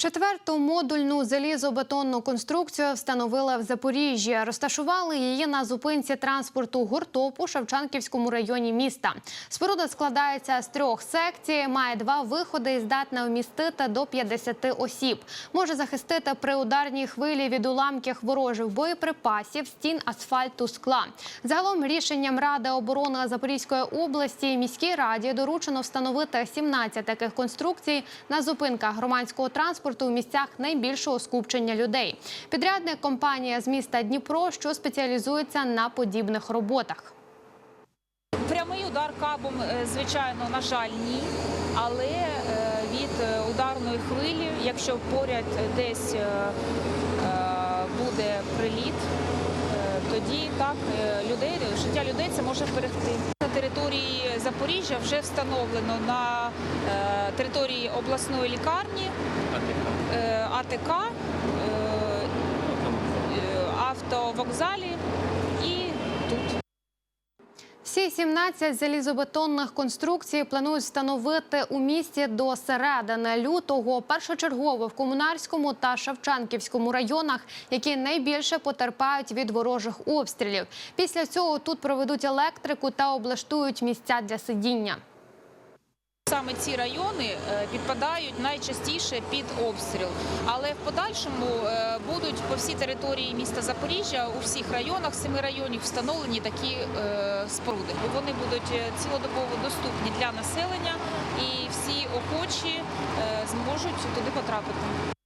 Четверту модульну залізобетонну конструкцію встановили в Запоріжжі. Розташували її на зупинці транспорту гуртоп у Шевчанківському районі міста. Споруда складається з трьох секцій, має два виходи і здатна вмістити до 50 осіб. Може захистити при ударній хвилі від уламків ворожих боєприпасів, стін асфальту, скла. Загалом рішенням Ради оборони Запорізької області міській раді доручено встановити 17 таких конструкцій на зупинках громадського транспорту у місцях найбільшого скупчення людей. Підрядник компанія з міста Дніпро, що спеціалізується на подібних роботах. Прямий удар кабом, е, звичайно, на жаль, ні. Але е, від е, ударної хвилі, якщо поряд десь буде приліт, тоді так життя людей це може вберегти. На території Запоріжжя вже встановлено на території обласної лікарні АТК, е, е, автовокзалі і тут. Всі 17 залізобетонних конструкцій планують встановити у місті до середини лютого. Першочергово в Комунарському та Шевчанківському районах, які найбільше потерпають від ворожих обстрілів. Після цього тут проведуть електрику та облаштують місця для сидіння. Саме ці райони е, підпадають найчастіше під обстріл, але в подальшому е, будуть по всій території міста Запоріжжя у всіх районах, семи районів встановлені такі е, споруди. Вони будуть цілодобово доступні для населення, і всі охочі зможуть туди потрапити.